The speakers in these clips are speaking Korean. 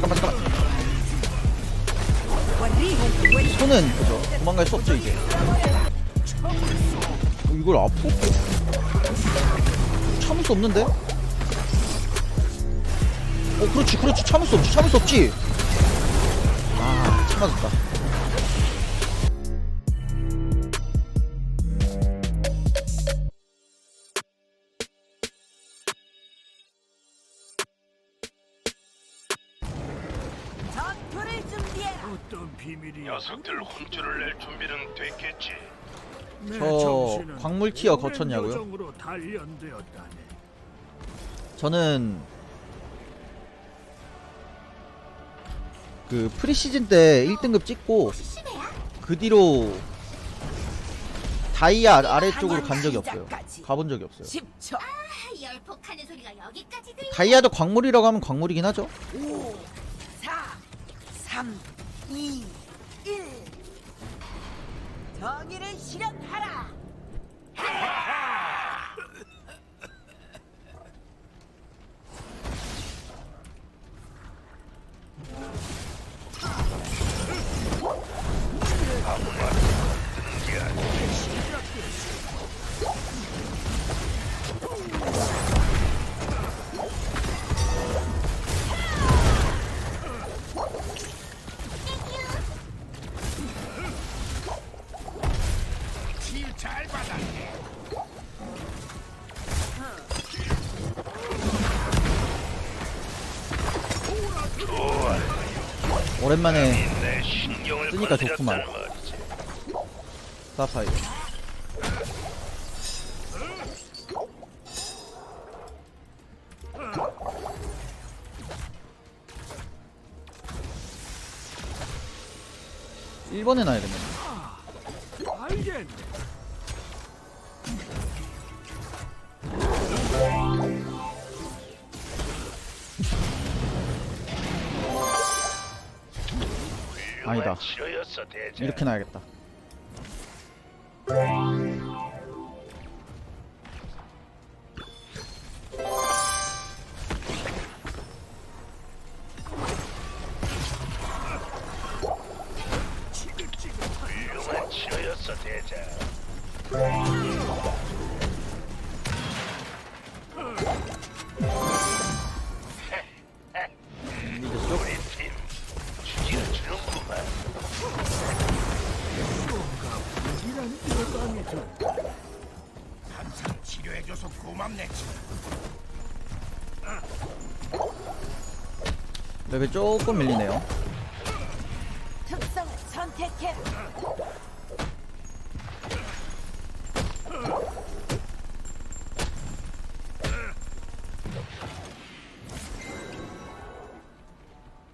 잠깐만 잠깐만. 손은 그죠? 도망갈 수 없죠 이제. 어, 이걸 아포? 참을 수 없는데? 어 그렇지 그렇지. 참을 수 없지 참을 수 없지. 아 참아졌다 녀석들 혼쭐을 낼 준비는 됐겠지. 내 저 정신은 광물 티어 오랜 거쳤냐고요? 여정으로 단련되었다네. 저는 그 프리시즌 때 1등급 찍고 그 뒤로 다이아 아래쪽으로 간 적이 없어요. 가본 적이 없어요. 10초. 아, 열폭하는 소리가 여기까지 들려. 다이아도 광물이라고 하면 광물이긴 하죠. 5, 4, 3, 2, 1. 정의를 실현하라. 잘 오랜만에 내 신경을 쓰니까 좋구만. 건드렸다는 말이지. 사파이. 일본에 놔야겠네. 알겠네. 치료였어 대장. 이렇게 놔야겠다. 훌륭한 치료였어 대장. 레벨 조금 밀리네요. 특성을 선택해라.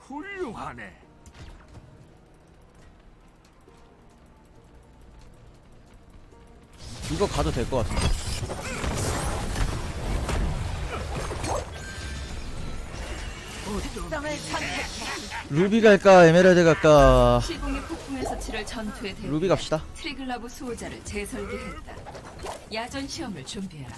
훌륭하네. 이거 가도 될 것 같은데. 루비 갈까 에메랄드 갈까 시공의 폭풍에서 치를 전투에 대해 루비 갑시다. 트리글라브 수호자를 재설계했다. 야전 시험을 준비해라.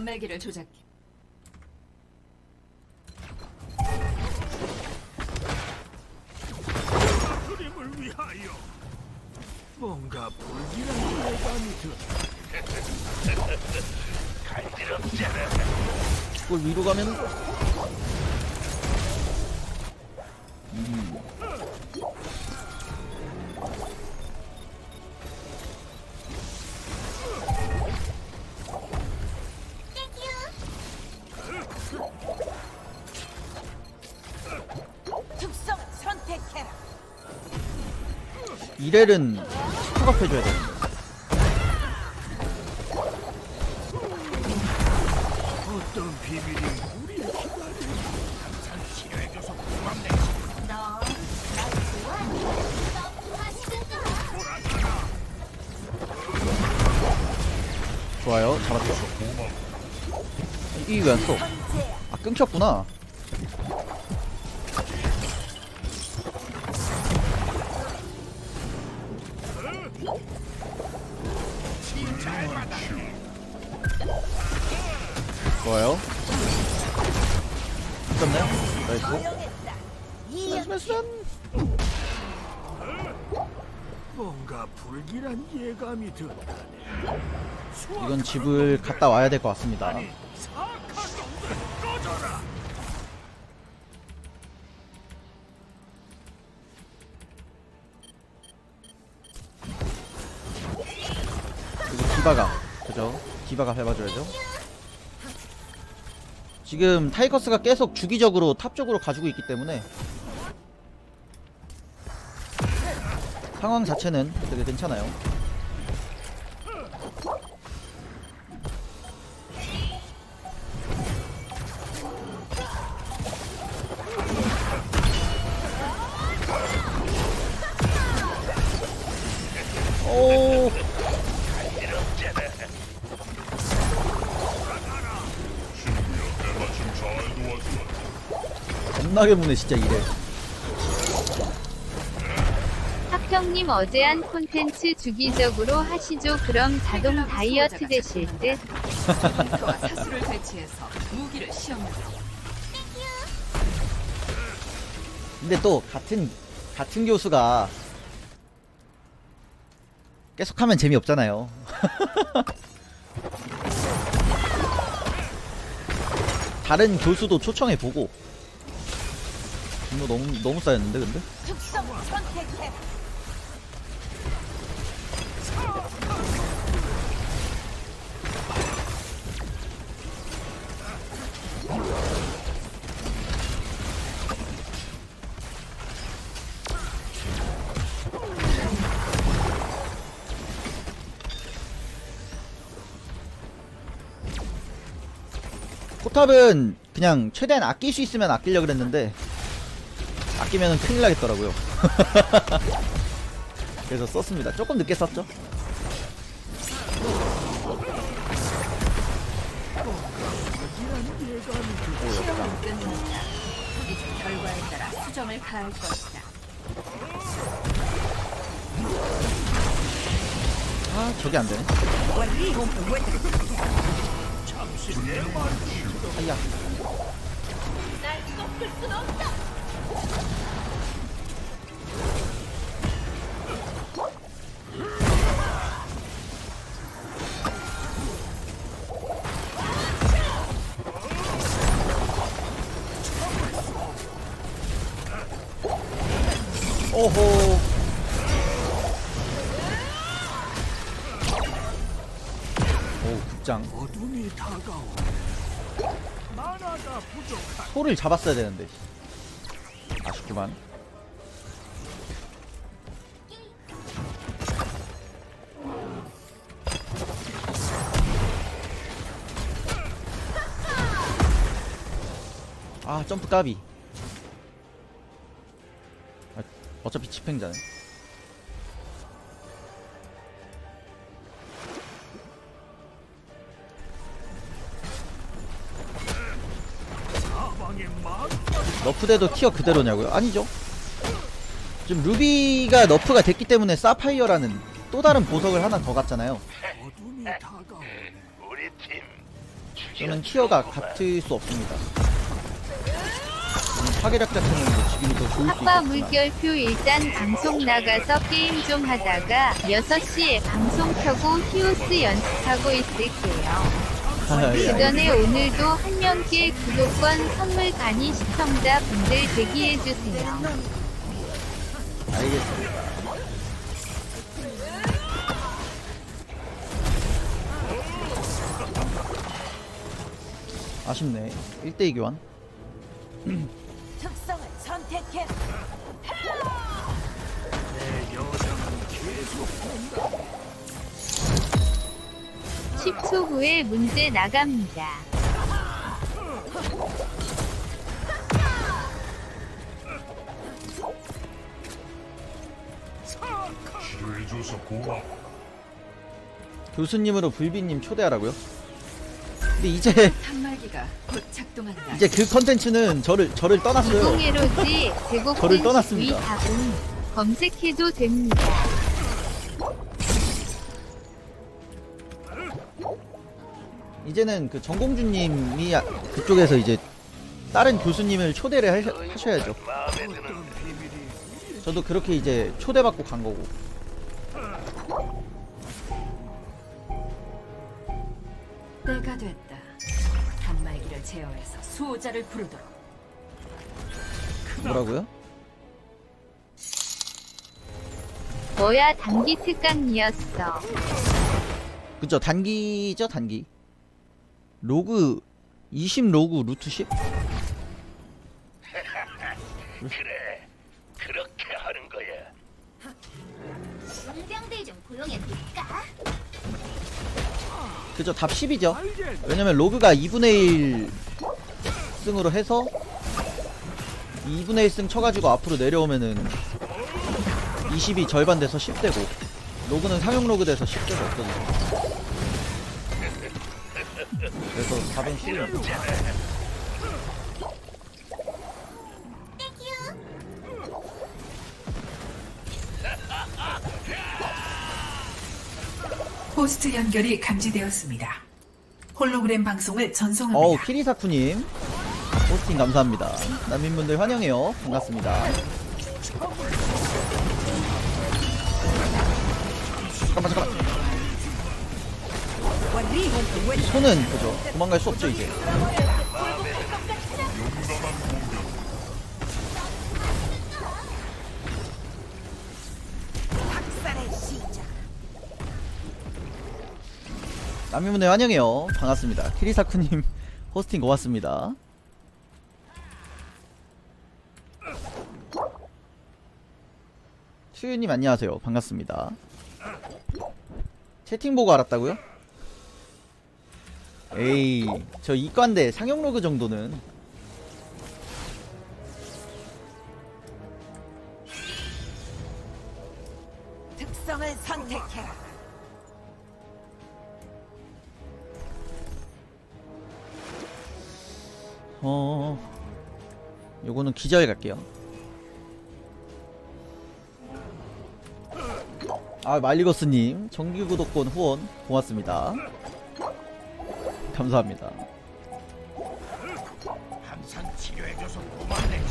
단말기를 조작해. 그림을 위하여. 뭔가 불길한 예감이 들. 간지럽잖아. 그걸 위로 가면 이렐은 스포가 펴줘야 돼. 좋아요, 잡았죠. 이왜 안 써? 아, 끊겼구나. 좋아요. 잡네. 나이스. 나이스. 뭔가 불길한 예감이 든다네. 이건 집을 갔다 와야 될 것 같습니다. 사악한 놈들 꺼져라. 그리고 디바가 그죠? 디바가 밟아줘야죠. 지금 타이커스가 계속 주기적으로 탑 쪽으로 가지고 있기 때문에 상황 자체는 되게 괜찮아요. 겁나게 무네 진짜 이래. 학평님 어제 한 콘텐츠 주기적으로 하시죠. 그럼 자동 다이어트 되실 듯. 와 사수를 배치해서 무기를 시험하라. 근데 또 같은 같은 교수가 계속하면 재미없잖아요. 다른 교수도 초청해 보고. 이거 너무 너무 쌓였는데 근데 포탑은 그냥 최대한 아낄 수 있으면 아끼려 그랬는데 아끼면 큰일 나겠더라고요. 그래서 썼습니다. 조금 늦게 썼죠. 아 저게 안 되네. 아야. 날 꺾을 순 없다. 오 극장. 어둠이 부족한 소를 잡았어야 되는데. 아쉽구만. 아 점프 까비. 아, 어차피 집행자네. 너프돼도 티어 그대로냐고요? 아니죠. 지금 루비가 너프가 됐기 때문에 사파이어라는 또 다른 보석을 하나 더 갔잖아요. 저는 티어가 같을 수 없습니다. 음, 파괴력 자체는 뭐 지금이 더 좋을 수 아빠 있겠구나. 물결표 일단 방송 나가서 게임 좀 하다가 6시에 방송 켜고 히오스 연습하고 있을게요. 아, 예, 그 전에 오늘도 한 명께 구독권 선물 간이 시청자 분들 대기해주세요. 알겠습니다. 아쉽네. 1대2 교환. 특성을 선택해라. 내 여정은 계속 온다. 10초 후에 문제 나갑니다. 사악한 치료해줘서 고마워. 교수님으로 불비님 초대하라고요? 근데 이제 단말기가 곧 작동한다. 이제 그 컨텐츠는 저를 저를 떠났어요. 저를 떠났습니다. 검색해도 됩니다. 이제는 그 정공주님이 아- 그쪽에서 이제 다른 교수님을 초대를 하셔, 하셔야죠. 저도 그렇게 이제 초대받고 간 거고. 때가 됐다. 단말기를 제어해서 수호자를 부르도록. 뭐라고요? 뭐야 단기 특강이었어. 그죠 단기죠 단기. 로그 20 로그 루트 10? 그래 그렇게 하는 거야 용병들 좀 고용해 볼까? 그죠 답 10이죠. 알겠다. 왜냐면 로그가 2분의 1 승으로 해서 2분의 1승 쳐가지고 앞으로 내려오면은 20이 절반 돼서 10되고 로그는 상용 로그 돼서 10대가 없거든요. 그래서 답은 10입니다. 호스트 연결이 감지되었습니다. 홀로그램 방송을 전송합니다. 어우 키리사쿠님 호스팅 감사합니다. 난민분들 환영해요. 반갑습니다. 잠깐만 잠깐만. 이 손은 그죠? 도망갈 수 없죠 이제. 남미문의 환영해요. 반갑습니다. 키리사쿠님 호스팅 고맙습니다. 수유님 안녕하세요. 반갑습니다. 채팅 보고 알았다고요? 에이, 저 이과인데 상용 로그 정도는 특성을 선택해라. 어, 요거는 기절 갈게요. 아, 말리거스님, 정기 구독권 후원 고맙습니다. 감사합니다. 항상 치료해줘서 고맙네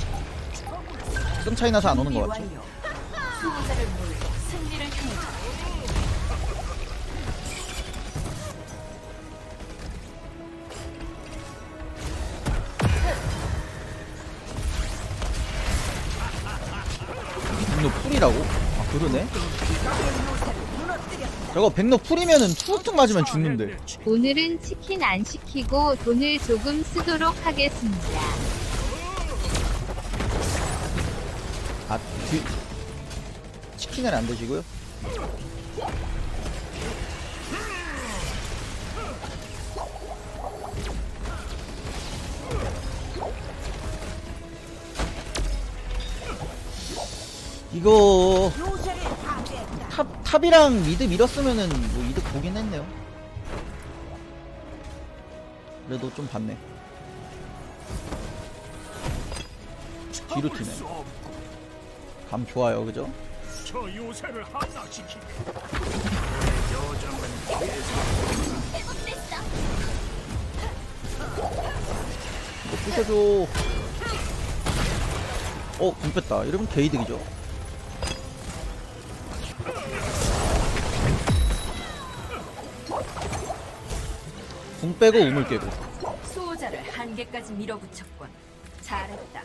좀 차이 나서 안 오는 것 같죠? 백로 풀이라고? 아, 그러네? 저거 백로 풀이면은 툭툭 맞으면 죽는데. 오늘은 치킨 안 시키고 돈을 조금 쓰도록 하겠습니다. 아, 뒤... 치킨은 안 드시고요? 이거. 탑, 탑이랑 미드 밀었으면은 뭐 이득 보긴 했네요. 그래도 좀 봤네. 뒤로 튀네. 감 좋아요, 그죠? 이거 부셔줘. 어, 궁 뺐다. 이러면 개이득이죠. 궁 빼고 우물 깨고. 수호자를 한계까지 밀어붙였군. 잘했다.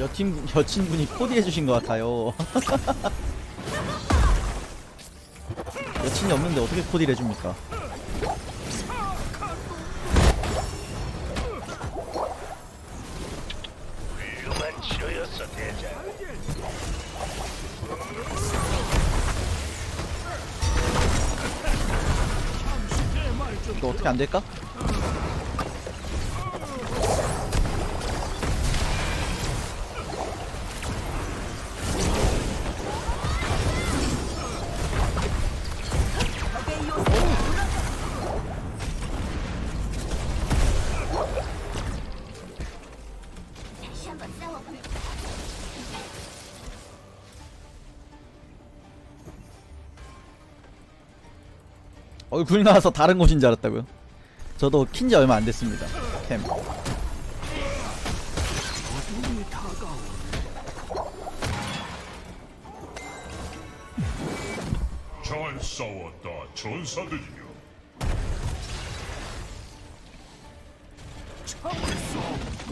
여친, 여친분이 코디해주신 것 같아요. 여친이 없는데 어떻게 코디를 해줍니까? 치료였어 대장 이거 어떻게 안 될까? 얼굴 나와서 다른 곳인 줄 알았다고요? 저도 킨지 얼마 안 됐습니다. 캠. 잘 싸웠다 전사들이여 어,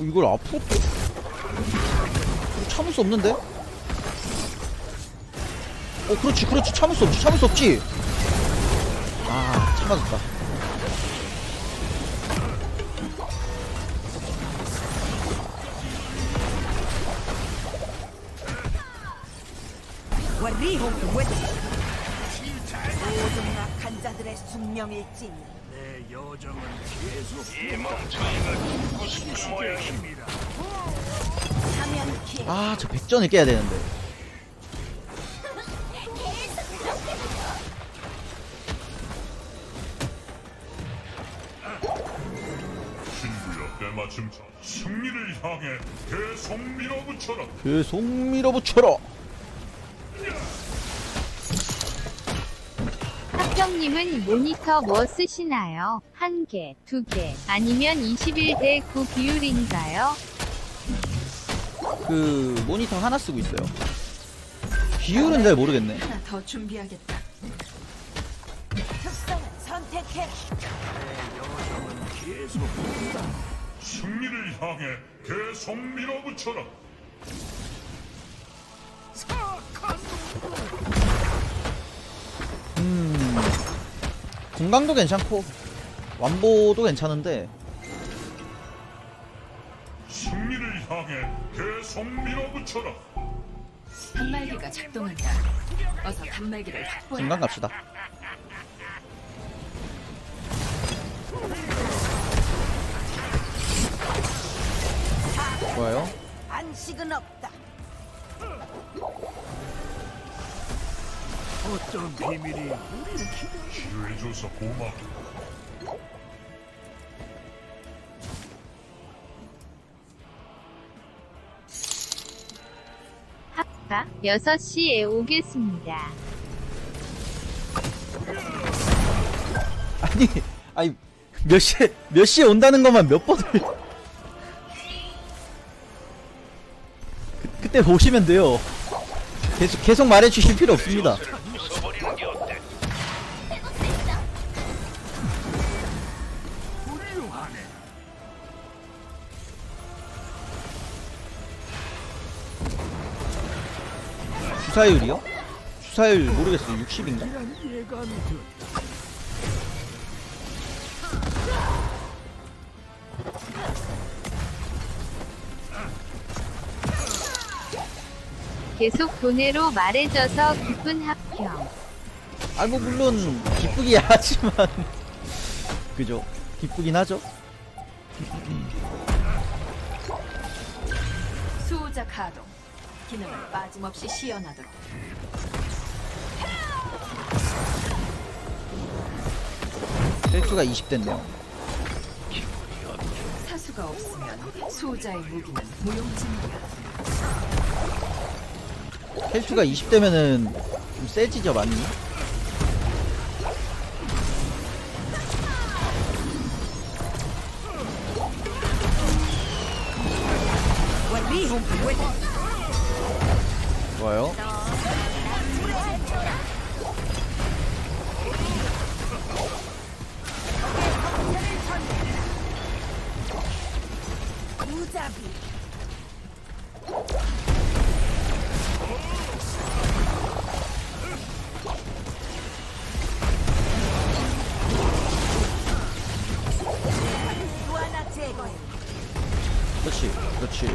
이걸 앞으로 또 이거 참을 수 없는데? 어 그렇지 그렇지 참을 수 없지 참을 수 없지 아왜 모든 악한 자들의 숙명일지 내 여정은 계속 이 멍청이가 죽고 싶은 킬아저 백전을 깨야 되는데 때마침 승리를 향해 계속 밀어붙여라 계속 밀어붙여라 합정님은 모니터 뭐 쓰시나요? 한 개, 두 개, 아니면 21대 9 비율인가요? 그 모니터 하나 쓰고 있어요 비율은 잘 모르겠네 하나 더 준비하겠다. 특성을 선택해라 계속 승리를 향해 계속 밀어붙여라 음 공강도 괜찮고 완보도 괜찮은데 승리를 향해 계속 밀어붙여라 단말기가 작동한다. 어서 단말기를 확보해. 중간 갑시다 좋아요? 안식은 없다. 어떤 비밀이 우리를 기다려 치유해줘서 고마워. 합파 6시에 오겠습니다. 아니 아니 몇 시에 몇 시에 온다는 것만 몇 번을 때 보시면 돼요 계속 계속 말해 주실 필요 없습니다 주사율이요? 주사율 모르겠어요 60인가? 계속 돈으로 말해줘서 기쁜 합평. 아 뭐 물론 기쁘긴 하지만 그죠 기쁘긴 하죠 수호자 가동. 기능을 빠짐없이 시연하도록. 헬스가 20대네요 사수가 없으면 수호자의 무기는 무용지물이야. 헬스가 20대면은 좀 세지죠 많이? 좋아요. 무자비 그렇지 그렇지.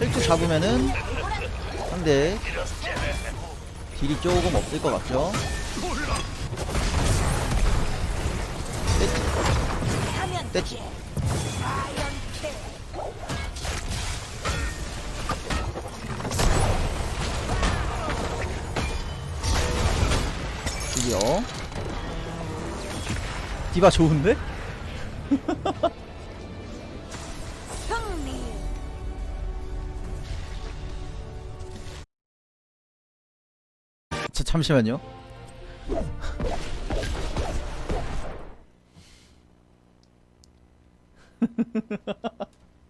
헬스 잡으면은 상대 딜이 조금 없을 것 같죠? 킬 드디어. 디바 좋은데? 자, 잠시만요.